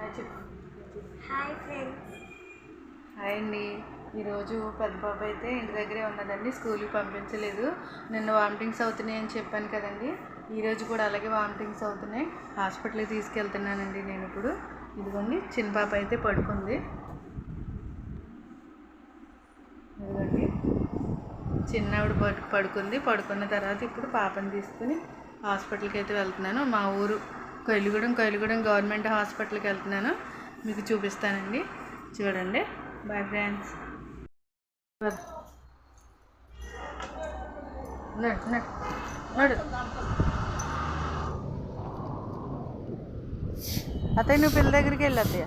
Hi friends. Hi అండి. ఈరోజు పెద్ద పాప అయితే ఇంటి దగ్గరే ఉన్నదండి స్కూల్కి పంపించలేదు. నిన్న వామిటింగ్స్ అవుతున్నాయి అని చెప్పాను కదండి. ఈరోజు కూడా అలాగే వామిటింగ్స్ అవుతున్నాయి. హాస్పిటల్కి తీసుకెళ్తున్నానండి నేను ఇప్పుడు. ఇదిగోండి చిన్న పాప అయితే పడుకుంది. ఇదిగోండి చిన్నవిడ పడు పడుకుంది. పడుకున్న తర్వాత ఇప్పుడు పాపని తీసుకుని హాస్పిటల్కి అయితే వెళ్తున్నాను. మా ఊరు కొయిలుగూడెం కొయిలుగూడెం గవర్నమెంట్ హాస్పిటల్కి వెళ్తున్నాను. మీకు చూపిస్తానండి. చూడండి. బాయ్ ఫ్రెండ్స్ నడు నడు నడు నువ్వు పిల్ల దగ్గరికి వెళ్ళి అత్తయ్య.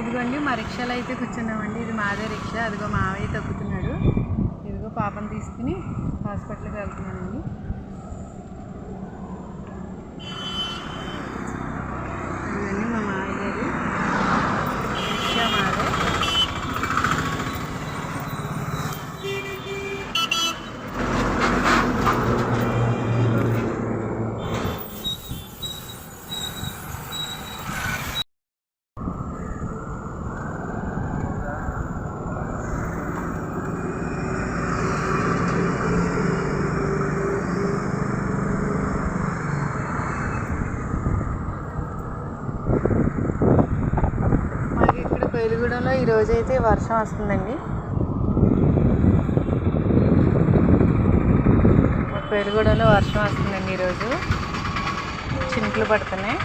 ఇదిగోండి మా రిక్షాలో అయితే కూర్చున్నామండి. ఇది మాదే రిక్షా. అదిగో మావయ్య తగ్గుతున్నాడు ఇదిగో పాపను తీసుకుని హాస్పిటల్కి వెళ్తున్నానండి ఇదిగోండి మా మావయ్య గారు రిక్షా మాదే మాకు ఇక్కడ ఈరోజు అయితే వర్షం వస్తుందండి. మా వర్షం వస్తుందండి ఈరోజు చినుకులు పడుతున్నాయి.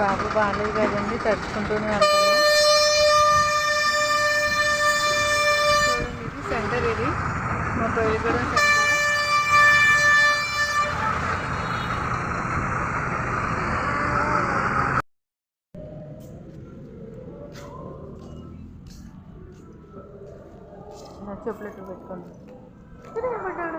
బాబు బాగాలేదు కదండి తడుచుకుంటూనే వెళ్తున్నాం సెంటర్ ఇది. మా పెరుగుడం సెంటర్ నా చెప్పులు ఎక్కడ పెట్టుకోండి పడ్డాడు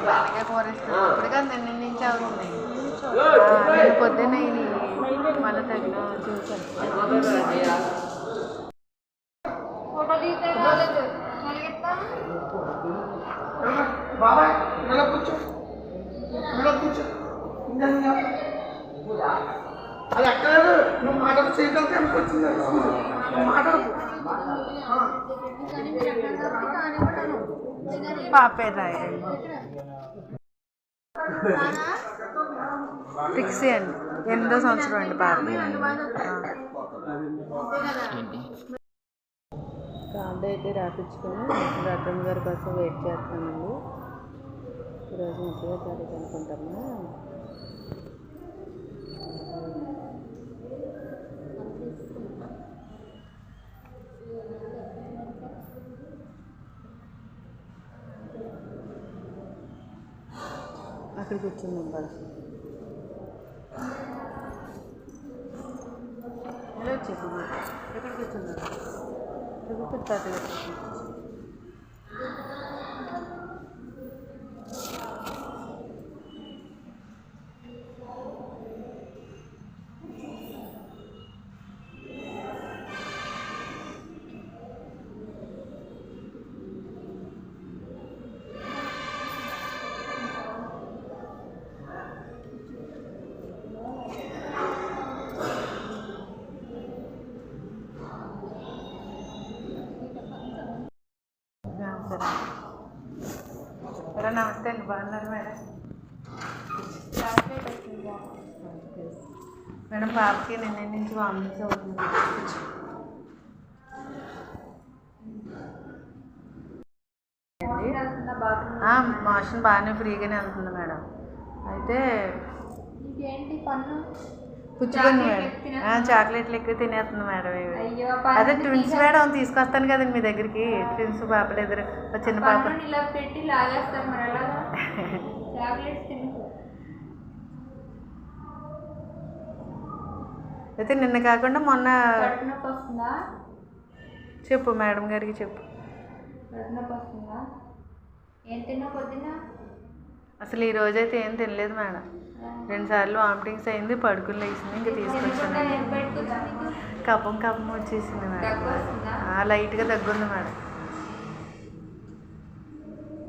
అలాగే కూరేస్తుంది. ఇప్పటికే నిన్న నుంచి అవుతుంది పొద్దున్న ఇది మన తగిన చూసాను ఫోటో తీస్తే బాబాయ్ ఇలా కూర్చో ఇలా కూర్చో. అది ఎక్కలేదు నువ్వు మాటలు చేయగలిగితే వెనక్కి వచ్చింది ఆ. పాప ఫిక్స్ అండి ఎనిమిదో సంవత్సరం అండి పాప ఫుడ్ అయితే రాపించుకొని డాక్టర్ గారి కోసం వెయిట్ చేస్తానండి. ఈరోజు ముప్పై తారీఖు అనుకుంటాము? అక్కడ కూర్చుందాం కదా ఎలా వచ్చేసింది ఎక్కడ కూర్చుందాం ఎక్కడ కూర్చోతాడు మేడం పాపకి నిన్న నుంచి వామిటింగ్స్ అవుతుంది. మోషన్ బాగానే ఫ్రీగానే వెళ్తుంది మేడం. అయితే పుచ్చుకుంది మేడం. ఎక్కువ తినేస్తుందా? ఆ, చాక్లెట్లు ఎక్కువ తినేస్తుంది మేడం ఇవి. అదే ట్విన్స్ మేడం తీసుకొస్తాను కదండి మీ దగ్గరికి. ట్విన్స్ పాపలు ఎదురు చిన్న పాప. పెట్టి లాగేస్తారు మరి అలాగా చాక్లెట్స్ అయితే నిన్న కాకుండా మొన్న చెప్పు మేడం గారికి చెప్పు. అసలు ఈ రోజైతే ఏం తినలేదు మేడం. రెండు సార్లు వామిటింగ్స్ అయింది పడుకుని లేచింది ఇంకా తీసుకొచ్చాను. కపం కపం వచ్చేసింది మేడం. లైట్గా తగ్గుంది మేడం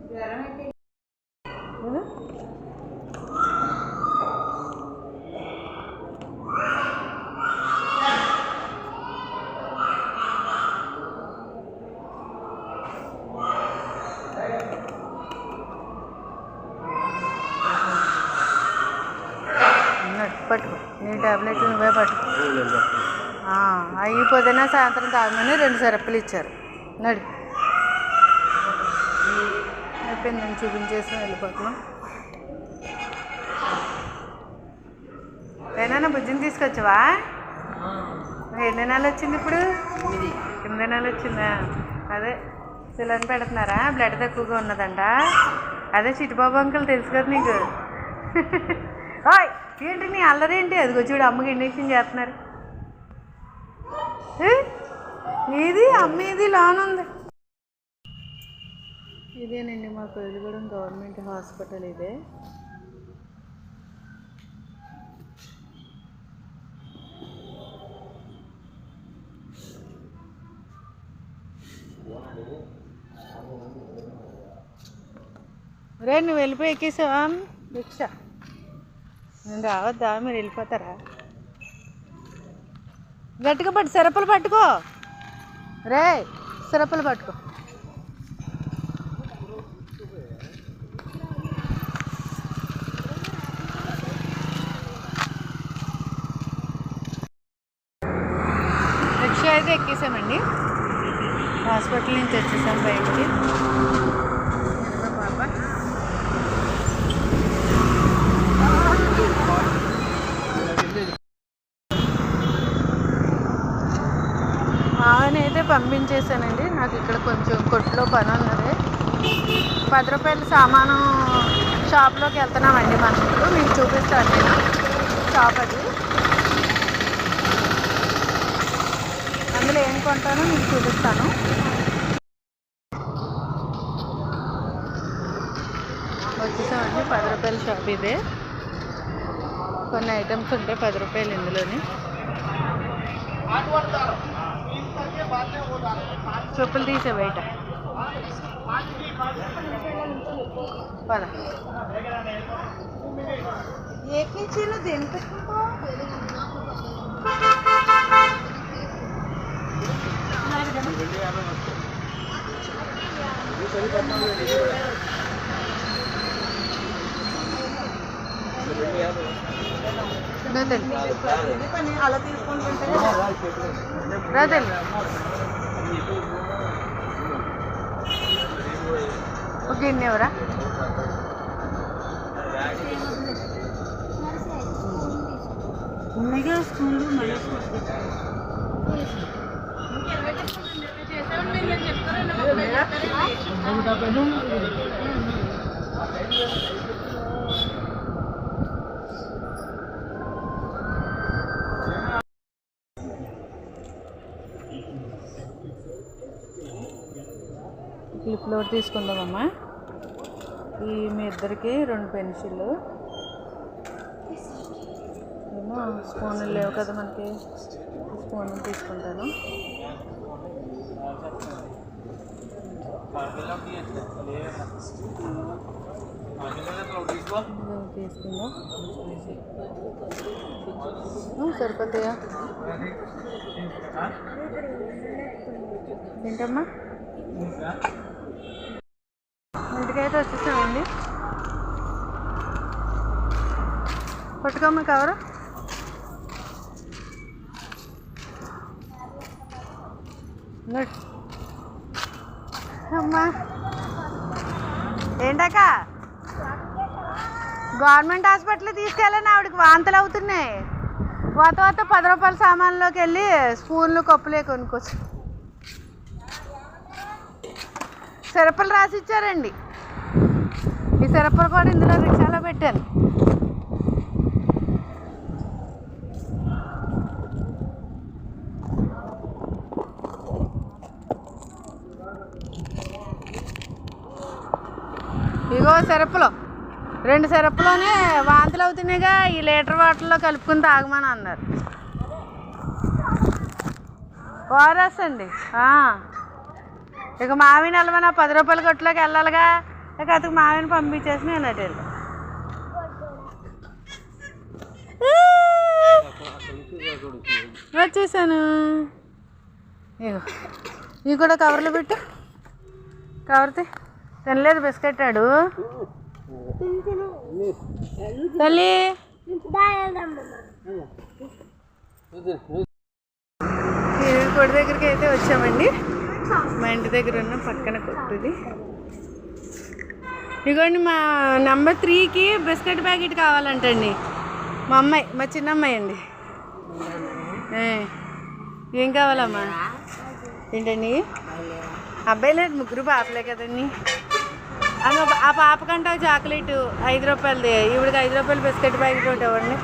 జ్వరం అయితే ఉన్నట్టు పట్టుకో నీ పట్టుకో ఆ, అవి పొద్దున సాయంత్రం తాగమని రెండు సరప్పులు ఇచ్చారు. నడి. అయిపోయింది నేను చూపించేసి వెళ్ళిపోతున్నాం. ఏనా బుజ్జిని తీసుకొచ్చావా? ఎన్ని నెలలు వచ్చింది ఇప్పుడు? ఎనిమిది. నెలలు వచ్చిందా? అదే సిలన్ పెడుతున్నారా? బ్లడ్ తక్కువగా ఉన్నదంట. అదే చిట్టుబాబు అంకుల్ తెలుసు కదా నీకు. ఏంటి నీ అల్లరేంటి? అదిగో చూడు అమ్మకి ఇండక్షన్ చేస్తున్నారు. ఇది ఏది? లానుంది ఇదేనండి మా కూడా గవర్నమెంట్ హాస్పిటల్ ఇదే. రే నువ్వు వెళ్ళిపోయి ఎక్కేసావా? భిక్ష. నేను రావద్దా? మీరు వెళ్ళిపోతారా? గట్టిగా పట్టు సిరపలు పట్టుకో. రే సిరపలు పట్టుకో. రిక్షా అయితే ఎక్కేసామండి. హాస్పిటల్ నుంచి వచ్చేసాం బయటికి మా పాప అయితే పంపించేశానండి. నాకు ఇక్కడ కొంచెం కొట్లో పని ఉన్నది పది రూపాయల సామాను షాప్లోకి వెళ్తున్నామండి మనం ఇప్పుడు. మీకు చూపిస్తాను నేను. షాప్ అది. అందులో ఏం కొంటానో మీకు చూపిస్తాను. వచ్చేసామండి. పది రూపాయల షాప్ ఇదే. కొన్ని ఐటమ్స్ ఉంటాయి పది రూపాయలు ఇందులోని. చెప్పులు తీసే బయట ఏకించీలు ఏ పెట్టుకో రాదల్ రాదల్ ఒక గిన్నె ఎవరా ఉన్నాయిగా స్కూల్ క్లిప్ ఒకటి తీసుకుందామమ్మా. ఈ మీ ఇద్దరికి రెండు పెన్సిళ్ళు. ఏమో స్పూన్లు లేవు కదా మనకి. స్పూన్ తీసుకుంటాను. తీసుకుందాం. తీసుకుందా సరిపోతాయా? ఏంటమ్మా ఇంటికైతే వచ్చేసామండి. పట్టుకోమ్మ కవరు. అమ్మా. ఏంటక్క? గవర్నమెంట్ హాస్పిటల్ తీసుకెళ్ళని ఆవిడకి వాంతులు అవుతున్నాయి. వాత వాత పది రూపాయల సామాన్లోకి వెళ్ళి స్పూన్లు కప్పులే కొనుక్కోవచ్చు సిరపలు రాసి ఇచ్చారండి కూడా ఇందులో రిక్షాలో పెట్టాను ఇగో సిరపులు రెండు సిరపులోనే వాంతులు అవుతున్నాయిగా ఈ లీటర్ వాటర్లో కలుపుకుని తాగమని అన్నారు. ఓఆర్ఎస్ అండి ఇక మామిడి వెళ్ళమని పది రూపాయల కొట్టులోకి వెళ్ళాలిగా. ఇక అతను మావిని పంపించేసి నేను అటు వెళ్ళాను వచ్చేసాను ఇగో ఇవి కూడా కవర్లు పెట్టు. కవర్తే తినలేదు బిస్కెట్ ఆడు తల్లి కొడి దగ్గరికి అయితే వచ్చామండి. మా ఇంటి దగ్గర ఉన్న పక్కన కొట్టుది. ఇదిగోండి మా నెంబర్ త్రీకి బిస్కెట్ ప్యాకెట్ కావాలంటండి. మా అమ్మాయి మా చిన్నమ్మాయి అండి. ఏం కావాలమ్మా? ఏంటండి? అబ్బాయి లేదు ముగ్గురు పాపలే కదండి. ఆ పాపకంటే చాక్లెట్ ఐదు రూపాయలది. ఇవిడికి ఐదు రూపాయలు బిస్కెట్ ప్యాకెట్ ఒకటి ఇవ్వండి.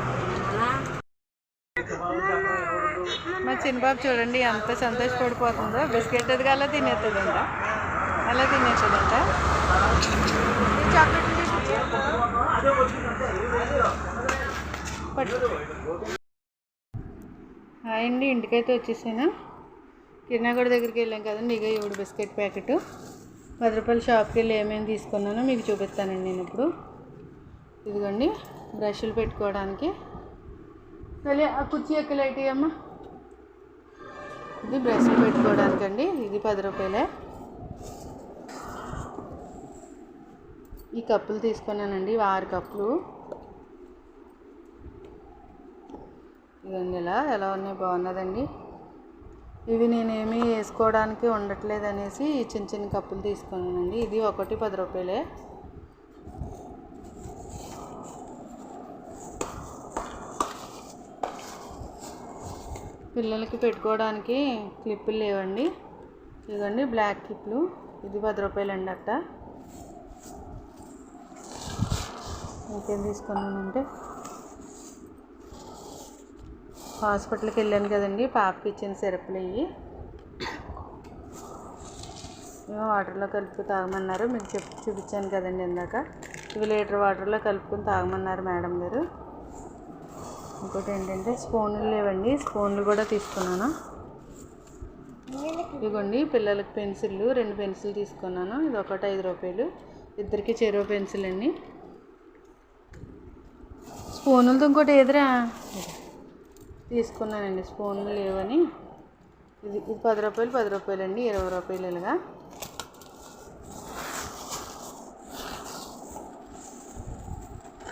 మా చిన్నబాబు చూడండి ఎంత సంతోషపడిపోతుందో. బిస్కెట్ అది అలా తినేస్తుందంట. అలా తినేస్తుందంట. హాయ్ అండి ఇంటికైతే వచ్చేసాను. కిరణాగూడ దగ్గరికి వెళ్ళాం కదండి ఇక ఇవిడు బిస్కెట్ ప్యాకెట్. పది రూపాయల షాప్కి వెళ్ళి ఏమేమి తీసుకున్నానో మీకు చూపిస్తానండి నేను ఇప్పుడు. ఇదిగోండి బ్రష్లు పెట్టుకోవడానికి. మళ్ళీ ఆ కుర్చీ ఎక్కలేటి అమ్మ ఇది బ్రష్లు పెట్టుకోవడానికండి ఇది పది రూపాయలే. ఈ కప్పులు తీసుకున్నానండి ఇవి ఆరు కప్పులు. ఇదండి ఇలా ఎలా ఉన్నాయి? బాగున్నదండి? ఇవి నేనేమి వేసుకోవడానికి ఉండట్లేదు అనేసి చిన్న చిన్న కప్పులు తీసుకున్నానండి. ఇది ఒకటి పది రూపాయలే. పిల్లలకి పెట్టుకోవడానికి క్లిప్పులు లేవండి. ఇదిగోండి బ్లాక్ క్లిప్లు. ఇది పది రూపాయలు అండి అట్ట. ఇంకేం తీసుకున్నానంటే హాస్పిటల్కి వెళ్ళాను కదండి పాపకి ఇచ్చిన సిరప్లు ఇవి. వాటర్లో కలుపుకు తాగమన్నారు మీకు చెప్ చూపించాను కదండి ఇందాక. ఇవి లీటర్ వాటర్లో కలుపుకొని తాగమన్నారు మేడం గారు. ఇంకోటి ఏంటంటే స్పూన్లు లేవండి స్పూన్లు కూడా తీసుకున్నాను. ఇదిగోండి పిల్లలకి పెన్సిళ్ళు రెండు పెన్సిల్ తీసుకున్నాను. ఇది ఒకటి ఐదు రూపాయలు. ఇద్దరికి చెరువు పెన్సిల్ అండి. స్పూనులతో ఇంకోటి ఏదిరా? తీసుకున్నానండి స్పూన్లు లేవని. ఇది ఇది పది రూపాయలు పది రూపాయలు అండి ఇరవై రూపాయలు ఇలాగా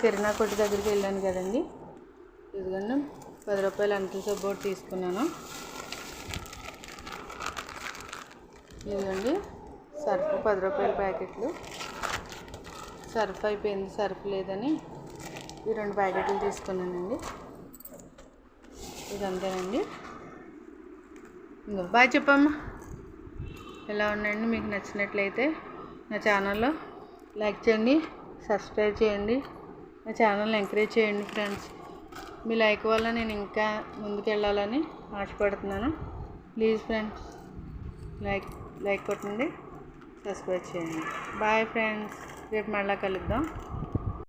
కిరాణా కొట్టు దగ్గరికి వెళ్ళాను కదండి. ఇదిగోండి పది రూపాయలు అంటుల సబ్బు తీసుకున్నాను. ఇదిగోండి సర్ఫ్ పది రూపాయల ప్యాకెట్లు. సర్ఫ్ అయిపోయింది సర్ఫ్ లేదని. ఈ రెండు ప్యాకెట్లు తీసుకున్నానండి. ఇదంతేనండి. ఇంకో బాయ్ చెప్పమ్మా. ఎలా ఉన్నాయండి? మీకు నచ్చినట్లయితే నా ఛానల్లో లైక్ చేయండి సబ్స్క్రైబ్ చేయండి నా ఛానల్ని ఎంకరేజ్ చేయండి ఫ్రెండ్స్. మీ లైక్ వల్ల నేను ఇంకా ముందుకు వెళ్ళాలని ఆశపడుతున్నాను. ప్లీజ్ ఫ్రెండ్స్ లైక్ లైక్ కొట్టండి సబ్స్క్రైబ్ చేయండి. బాయ్ ఫ్రెండ్స్ రేపు మళ్ళీ కలుద్దాం.